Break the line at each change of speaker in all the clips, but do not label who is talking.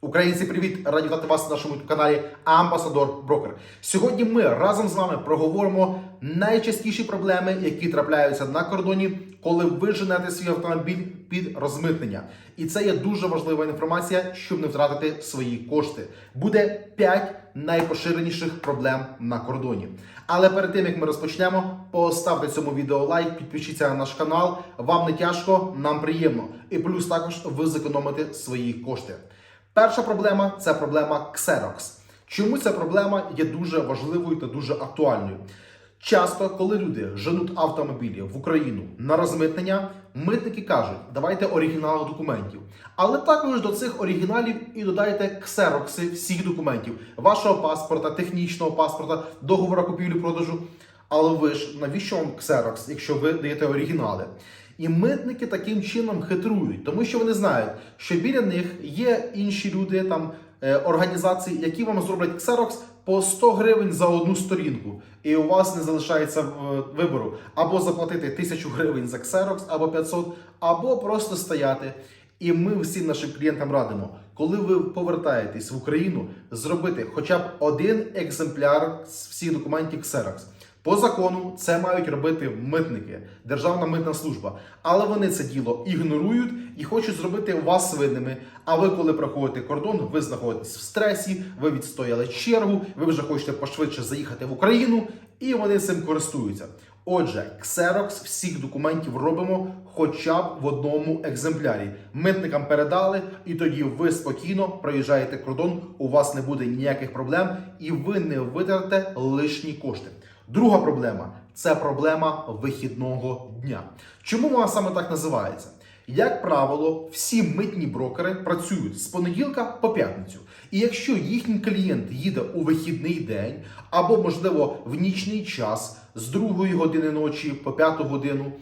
Українці, привіт! Раді вітати вас на нашому каналі Амбасадор Брокер. Сьогодні ми разом з вами проговоримо найчастіші проблеми, які трапляються на кордоні, коли ви женете свій автомобіль під розмитнення. І це є дуже важлива інформація, щоб не втратити свої кошти. Буде 5 найпоширеніших проблем на кордоні. Але перед тим як ми розпочнемо, поставте цьому відео лайк, підпишіться на наш канал. Вам не тяжко, нам приємно. І плюс також ви зекономите свої кошти. Перша проблема це проблема Xerox. Чому ця проблема є дуже важливою та дуже актуальною? Часто, коли люди женуть автомобілі в Україну на розмитнення, митники кажуть, давайте оригінали документів. Але також до цих оригіналів і додайте ксерокси всіх документів, вашого паспорта, технічного паспорта, договора купівлі-продажу. Але ви ж навіщо вам ксерокс, якщо ви даєте оригінали? І митники таким чином хитрують, тому що вони знають, що біля них є інші люди, там е, організації, які вам зроблять ксерокс по 100 гривень за одну сторінку, і у вас не залишається е, вибору або заплатити 1000 гривень за ксерокс, або 500, або просто стояти. І ми всім нашим клієнтам радимо, коли ви повертаєтесь в Україну, зробити хоча б один екземпляр з всіх документів Xerox. По закону це мають робити митники, Державна митна служба. Але вони це діло ігнорують і хочуть зробити вас винними. А ви, коли проходите кордон, ви знаходитесь в стресі, ви відстояли чергу, ви вже хочете пошвидше заїхати в Україну, і вони цим користуються. Отже, ксерокс всіх документів робимо хоча б в одному екземплярі. Митникам передали, і тоді ви спокійно проїжджаєте кордон, у вас не буде ніяких проблем, і ви не витратите лишні кошти. Друга проблема це проблема вихідного дня. Чому вона саме так називається? Як правило, всі митні брокери працюють з понеділка по п'ятницю. І якщо їхній клієнт їде у вихідний день або, можливо, в нічний час з 2 години ночі по 5 годину,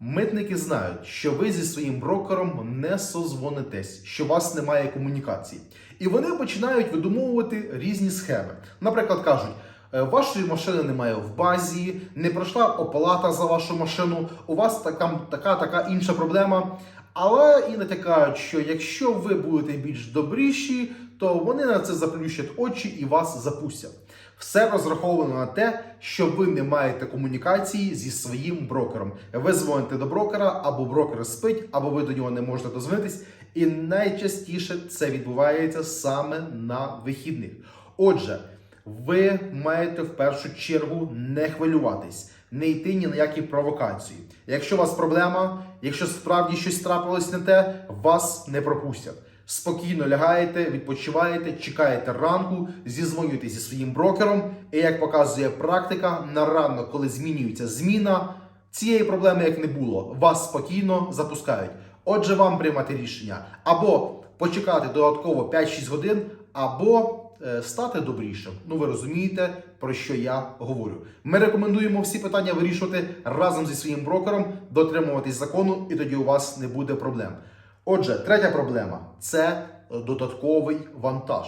митники знають, що ви зі своїм брокером не созвонитесь, що у вас немає комунікації. І вони починають видумовувати різні схеми. Наприклад, кажуть. «Е, Вашої машини немає в базі, не пройшла оплата за вашу машину. У вас така така, така інша проблема. Але і натякають, що якщо ви будете більш добріші, то вони на це заплющать очі і вас запустять. Все розраховано на те, що ви не маєте комунікації зі своїм брокером. Ви дзвоните до брокера, або брокер спить, або ви до нього не можете дозвонитись. І найчастіше це відбувається саме на вихідних. Отже. Ви маєте в першу чергу не хвилюватись, не йти ні на які провокації. Якщо у вас проблема, якщо справді щось трапилось не те, вас не пропустять. Спокійно лягаєте, відпочиваєте, чекаєте ранку, зізвонюєте зі своїм брокером. І як показує практика, на ранок, коли змінюється зміна, цієї проблеми як не було, вас спокійно запускають. Отже, вам приймати рішення або почекати додатково 5-6 годин, або стати добрішим. Ну ви розумієте, про що я говорю. Ми рекомендуємо всі питання вирішувати разом зі своїм брокером, дотримуватись закону, і тоді у вас не буде проблем. Отже, третя проблема це е, додатковий вантаж.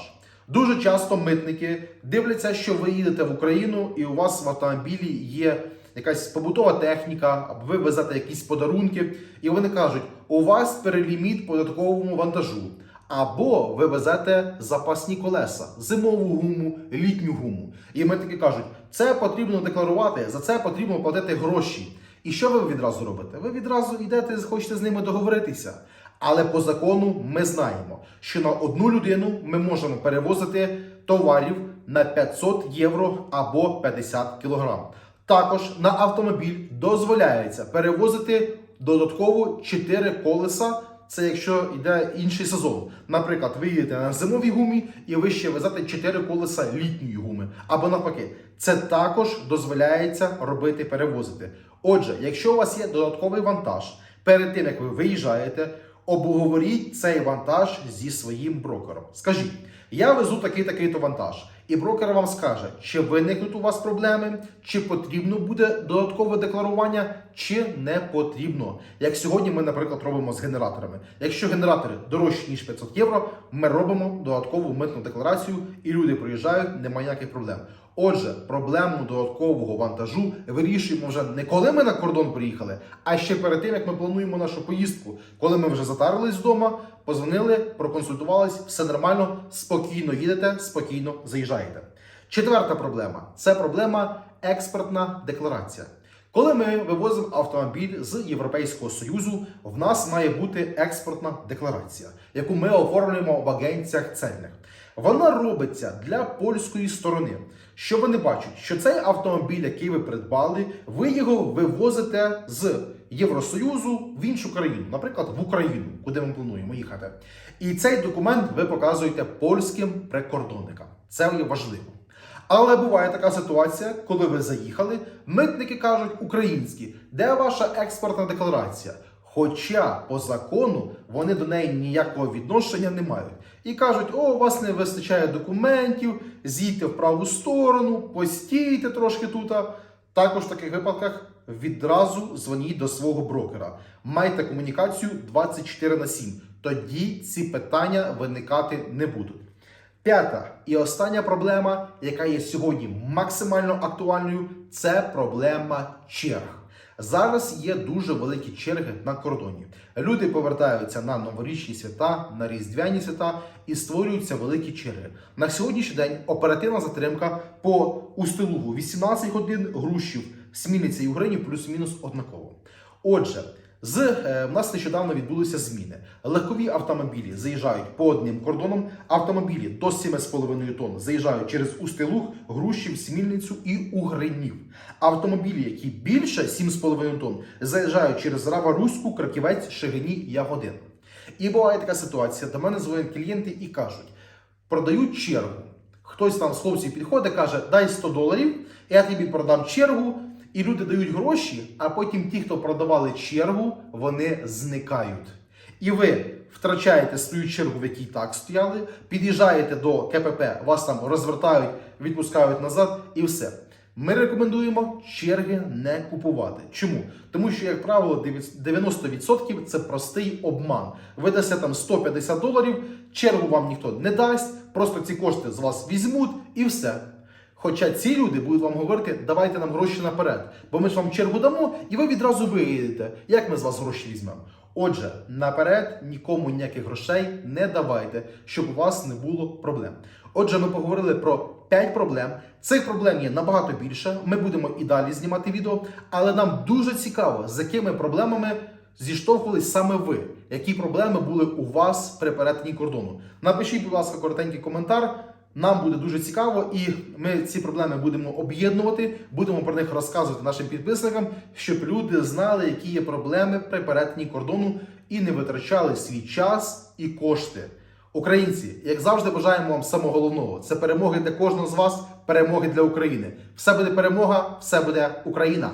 Дуже часто митники дивляться, що ви їдете в Україну, і у вас в автомобілі є якась побутова техніка, або ви везете якісь подарунки, і вони кажуть, у вас переліміт по додатковому вантажу. Або ви везете запасні колеса, зимову гуму, літню гуму. І митники кажуть, це потрібно декларувати, за це потрібно платити гроші. І що ви відразу робите? Ви відразу йдете, хочете з ними договоритися. Але по закону ми знаємо, що на одну людину ми можемо перевозити товарів на 500 євро або 50 кілограм. Також на автомобіль дозволяється перевозити додатково 4 колеса. Це якщо йде інший сезон. Наприклад, ви їдете на зимовій гумі і ви ще везете 4 колеса літньої гуми. Або навпаки, це також дозволяється робити перевозити. Отже, якщо у вас є додатковий вантаж, перед тим як ви виїжджаєте, обговоріть цей вантаж зі своїм брокером. Скажіть, я везу такий такий то вантаж. І брокер вам скаже, чи виникнуть у вас проблеми, чи потрібно буде додаткове декларування, чи не потрібно. Як сьогодні ми, наприклад, робимо з генераторами. Якщо генератори дорожчі ніж 500 євро, ми робимо додаткову митну декларацію, і люди приїжджають, немає ніяких проблем. Отже, проблему додаткового вантажу вирішуємо вже не коли ми на кордон приїхали, а ще перед тим, як ми плануємо нашу поїздку. Коли ми вже затарились вдома, позвонили, проконсультувались, все нормально, спокійно їдете, спокійно заїжджаєте. Четверта проблема це проблема експертна декларація. Коли ми вивозимо автомобіль з Європейського Союзу, в нас має бути експортна декларація, яку ми оформлюємо в агенціях цельних. Вона робиться для польської сторони. Що вони бачать, що цей автомобіль, який ви придбали, ви його вивозите з Євросоюзу в іншу країну, наприклад, в Україну, куди ми плануємо їхати. І цей документ ви показуєте польським прикордонникам. Це є важливо. Але буває така ситуація, коли ви заїхали, митники кажуть українські, де ваша експортна декларація? Хоча по закону вони до неї ніякого відношення не мають. І кажуть, о, у вас не вистачає документів, з'їдьте в праву сторону, постійте трошки тут. Також в таких випадках відразу дзвоніть до свого брокера. Майте комунікацію 24 на 7. Тоді ці питання виникати не будуть. П'ята і остання проблема, яка є сьогодні максимально актуальною, це проблема черг. Зараз є дуже великі черги на кордоні. Люди повертаються на новорічні свята, на різдвяні свята і створюються великі черги. На сьогоднішній день оперативна затримка по Устилугу 18 годин, Грушів, Смільниця і Угрині плюс-мінус однаково. Отже, з е, в нас нещодавно відбулися зміни. Легкові автомобілі заїжджають по одним кордонам. Автомобілі до 7,5 тонн заїжджають через Устилуг, Грушів, Смільницю і Угринів. Автомобілі, які більше 7,5 тонн, заїжджають через Рава-Руську, Краківець, Шегині, Ягодин. І буває така ситуація. До мене дзвонять клієнти і кажуть: продають чергу. Хтось там з хлопців підходить, каже, дай 100 доларів, я тобі продам чергу. І люди дають гроші, а потім ті, хто продавали чергу, вони зникають. І ви втрачаєте свою чергу, в якій так стояли, під'їжджаєте до КПП, вас там розвертають, відпускають назад, і все. Ми рекомендуємо черги не купувати. Чому? Тому що, як правило, 90% це простий обман. Ви дасте там 150 доларів, чергу вам ніхто не дасть, просто ці кошти з вас візьмуть і все. Хоча ці люди будуть вам говорити, давайте нам гроші наперед, бо ми ж вам чергу дамо, і ви відразу виїдете. Як ми з вас гроші візьмемо? Отже, наперед нікому ніяких грошей не давайте, щоб у вас не було проблем. Отже, ми поговорили про 5 проблем. Цих проблем є набагато більше. Ми будемо і далі знімати відео, але нам дуже цікаво, з якими проблемами зіштовхувались саме ви. Які проблеми були у вас при перетині кордону? Напишіть, будь ласка, коротенький коментар. Нам буде дуже цікаво, і ми ці проблеми будемо об'єднувати, будемо про них розказувати нашим підписникам, щоб люди знали, які є проблеми при перетині кордону і не витрачали свій час і кошти. Українці, як завжди, бажаємо вам самого головного. Це перемоги для кожного з вас, перемоги для України. Все буде перемога, все буде Україна.